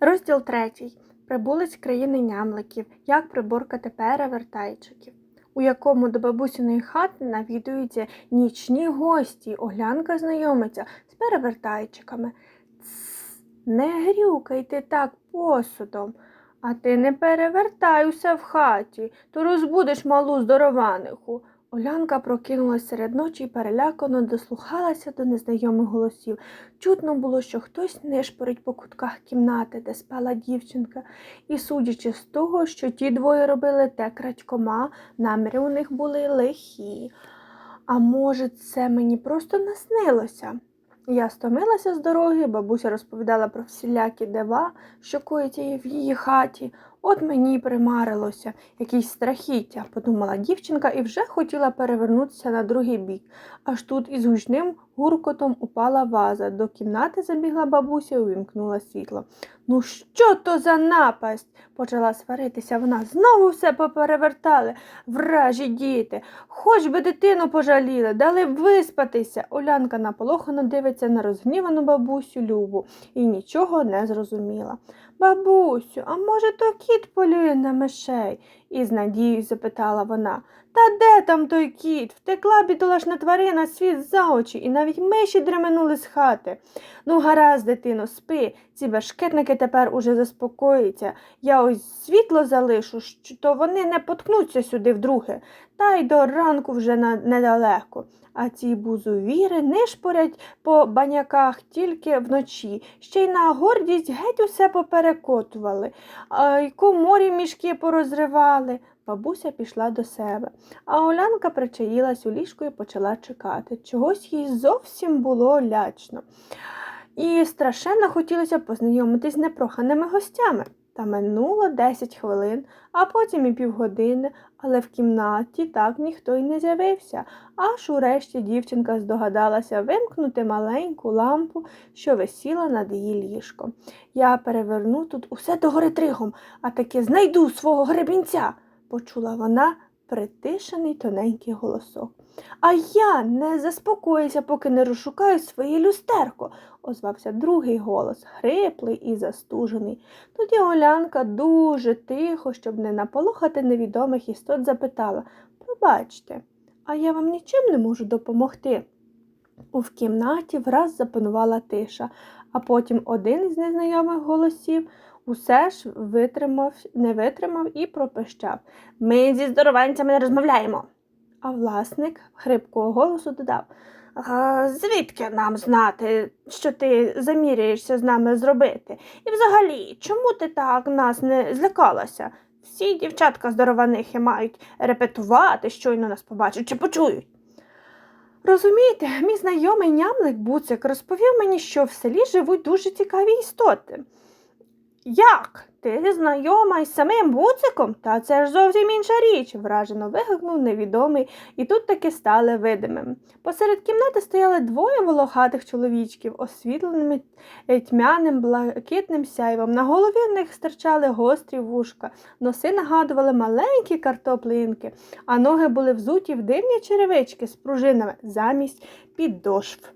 Розділ третій. Прибулець країни нямликів. Як приборкати перевертайчиків. У якому до бабусіної хати навідуються нічні гості, оглянка знайомиться з перевертайчиками. Тс, не грюкайте так посудом, а ти не перевертайся в хаті, то розбудеш малу здорованиху. Олянка прокинулась серед ночі і перелякано дослухалася до незнайомих голосів. Чутно було, що хтось нишпорить по кутках кімнати, де спала дівчинка, і, судячи з того, що ті двоє робили те крадькома, наміри у них були лихі. А може, це мені просто наснилося? Я стомилася з дороги, бабуся розповідала про всілякі дива, що коїться в її хаті. От мені примарилося, якісь страхіття, подумала дівчинка і вже хотіла перевернутися на другий бік. Аж тут із гучним гуркотом упала ваза. До кімнати забігла бабуся і увімкнула світло. Ну що то за напасть? почала сваритися вона. Знову все поперевертали. Вражі діти. Хоч би дитину пожаліли, дали б виспатися. Олянка наполохано дивиться на розгнівану бабусю Любу і нічого не зрозуміла. Бабусю, а може, то кіт полює на мишей? із надією запитала вона. Та де там той кіт? Втекла бідолашна тварина світ за очі, і навіть миші дременули з хати. Ну, гаразд, дитино, спи, ці башкетники тепер уже заспокоїться. Я ось світло залишу, то вони не поткнуться сюди вдруге, та й до ранку вже недалеко. А ці бузувіри нишпорять по баняках тільки вночі, ще й на гордість геть усе поперекотували, й коморі мішки порозривали. Бабуся пішла до себе, а Олянка причаїлась у ліжку і почала чекати. Чогось їй зовсім було лячно. І страшенно хотілося познайомитись з непроханими гостями. Та минуло 10 хвилин, а потім і півгодини, але в кімнаті так ніхто й не з'явився, аж урешті дівчинка здогадалася вимкнути маленьку лампу, що висіла над її ліжком. Я переверну тут усе догори тригом, а таки знайду свого гребінця, почула вона притишений тоненький голосок. А я не заспокоюся, поки не розшукаю своє люстерко, озвався другий голос, хриплий і застужений. Тоді Олянка дуже тихо, щоб не наполохати невідомих істот, запитала Пробачте, а я вам нічим не можу допомогти. У кімнаті враз запанувала тиша, а потім один із незнайомих голосів усе ж витримав, не витримав і пропищав Ми зі здорованцями не розмовляємо. А власник хрипкого голосу додав а звідки нам знати, що ти заміряєшся з нами зробити? І взагалі, чому ти так нас не злякалася? Всі дівчатка здорованихи мають репетувати, щойно нас побачать чи почують. Розумієте, мій знайомий нямлик Буцик розповів мені, що в селі живуть дуже цікаві істоти. Як? Ти знайома із самим буциком? Та це ж зовсім інша річ, вражено вигукнув невідомий, і тут таки стали видимим. Посеред кімнати стояли двоє волохатих чоловічків, освітленими тьмяним блакитним сяйвом. На голові в них стирчали гострі вушка, носи нагадували маленькі картоплинки, а ноги були взуті в дивні черевички з пружинами замість підошв.